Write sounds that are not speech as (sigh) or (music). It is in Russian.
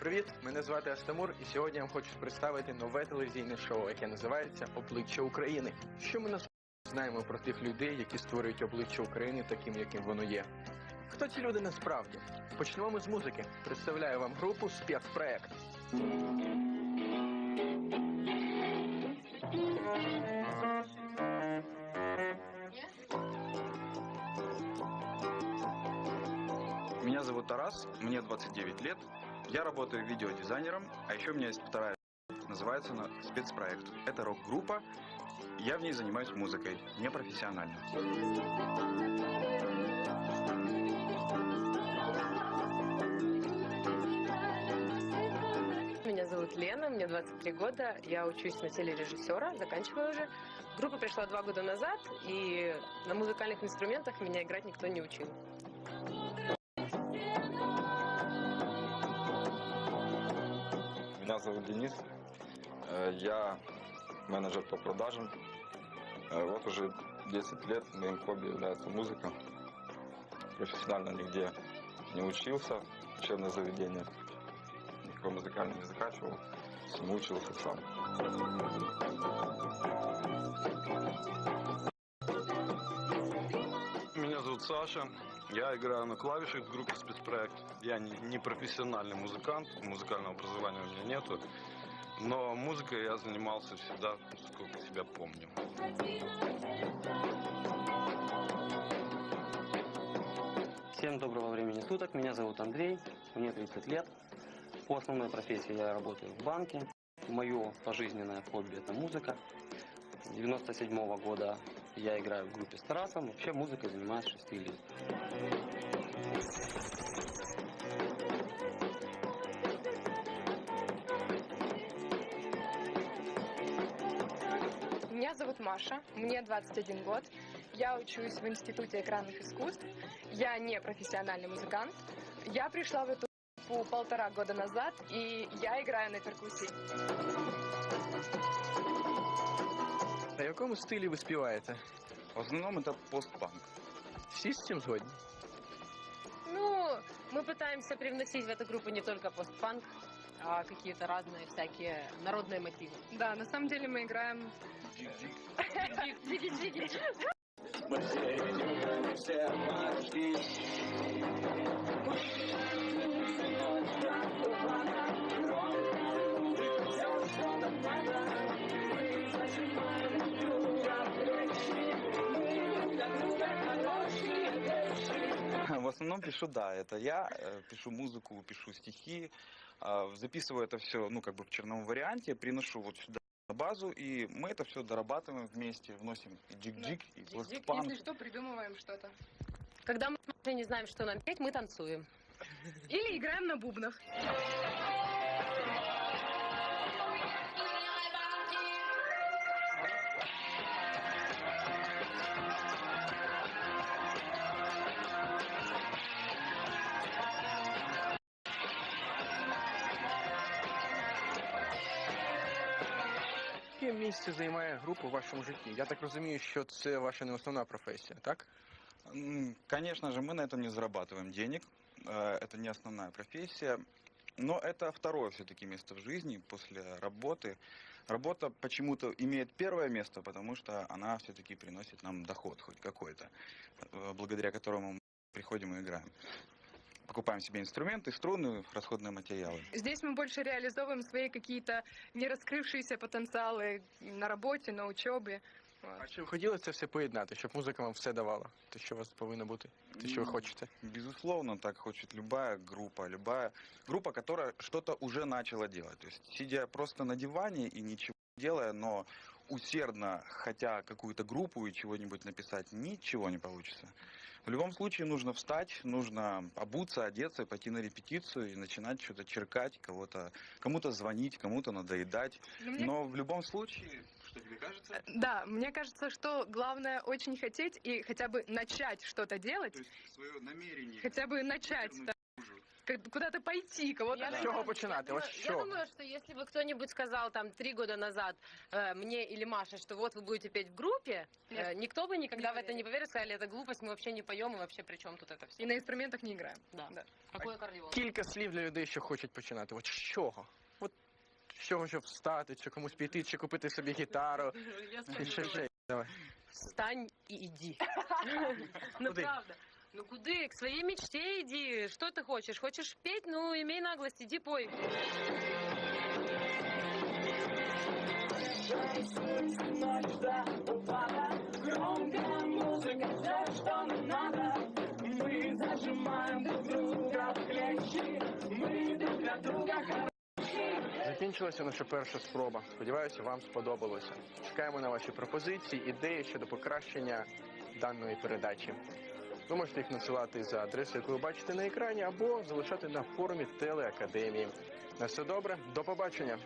Привіт, мене звати Астамур, і сьогодні я вам хочу представити нове телевізійне шоу, яке називається Обличчя України. Що ми насправді знаємо про тих людей, які створюють обличчя України таким, яким воно є? Хто ці люди насправді? Почнемо ми з музики. Представляю вам групу спецпроект. Меня зовут Тарас, мне 29 лет. Я работаю видеодизайнером, а еще у меня есть вторая (laughs) называется она спецпроект. Это рок-группа, я в ней занимаюсь музыкой, непрофессионально. Меня зовут Лена, мне 23 года, я учусь на телережиссера, заканчиваю уже. Группа пришла два года назад, и на музыкальных инструментах меня играть никто не учил. Зовут Денис. Я менеджер по продажам. Вот уже 10 лет моим хобби является музыка. Профессионально нигде не учился, учебное заведение. Никакого музыкального не заканчивал. Всему учился сам. Меня зовут Саша. Я играю на клавишах в группе спецпроект. Я не, не профессиональный музыкант, музыкального образования у меня нету. Но музыкой я занимался всегда, сколько себя помню. Всем доброго времени суток. Меня зовут Андрей, мне 30 лет. По основной профессии я работаю в банке. Мое пожизненное хобби это музыка. С 97 года я играю в группе с Тарасом. Вообще музыкой занимаюсь 6 лет. Меня зовут Маша, мне 21 год. Я учусь в Институте экранных искусств. Я не профессиональный музыкант. Я пришла в эту группу полтора года назад, и я играю на перкуссии На якому стилі ви співаєте? В основном это постпанк. Всі з цим згодні? Ну, мы пытаемся привносить в эту группу не только постпанк, а какие-то разные всякие народные мотивы. Да, на самом деле мы играем... Джиги-джиги. В Основном пишу, да, это я. э, Пишу музыку, пишу стихи. а, Записываю это все, ну, как бы в черновом варианте, приношу вот сюда на базу, и мы это все дорабатываем вместе, вносим и джик-джик, и постпанк. Если что, придумываем что-то. Когда мы не знаем, что нам петь, мы танцуем. Или играем на бубнах. місце займає група в вашому житті? Я так розумію, що це ваша не основна професія, так? М, Конечно же, мы на этом не зарабатываем денег. Э, Это не основная профессия. Но это второе все-таки место в жизни после работы. Работа почему-то имеет первое место, потому что она все-таки приносит нам доход хоть какой-то, э, благодаря которому мы приходим и играем. Покупаем себе инструменты, струны, расходные материалы. Здесь мы больше реализовываем свои какие-то не раскрывшиеся потенциалы на работе, на учебе. Вот. А чи хотіли це все поєднати, щоб музика вам все давала? Те, що у вас повинно бути, те, що ви хочете? Безусловно, так хочет любая группа, любая группа, которая что-то уже начала делать. То есть, сидя просто на диване и ничего не делая, но усердно хотя какую-то группу и чего-нибудь написать, ничего не получится. В любом случае нужно встать, нужно обуться, одеться, пойти на репетицию и начинать что-то черкать, кого-то, кому-то звонить, кому-то надоедать. Но мне Но в любом случае, что тебе кажется? Да, мне кажется, что главное очень хотеть и хотя бы начать что-то делать, То есть свое намерение хотя бы начать куда-то пойти, кого-то... Я З найти. чого починати? Я Ось думаю, я що? думаю, что если бы кто-нибудь сказал там три года назад э, мне или Маше, что вот вы будете петь в группе, э, Нет. никто бы никогда Не в это не поверил, сказали, это глупость, мы вообще не поем, и вообще при чем тут это все? И на инструментах не играем. Да. Да. Какой аккордеон? Кілька слів для людей, що хочуть починати. От з чого? От з чого, щоб встати, чи комусь піти, чи купити собі гітару. Я Чи ще, ще. Давай. Встань и иди. (laughs) Ну Куды? правда. Ну куды? К своей мечте иди. Что ты хочешь? Хочешь петь? Ну, имей наглость, иди пой. Закінчилася наша перша спроба. Сподіваюся, вам сподобалося. Чекаємо на ваші пропозиції, ідеї щодо покращення даної передачі. Ви можете їх надсилати за адресою, яку ви бачите на екрані, або залишати на форумі телеакадемії. На все добре, до побачення.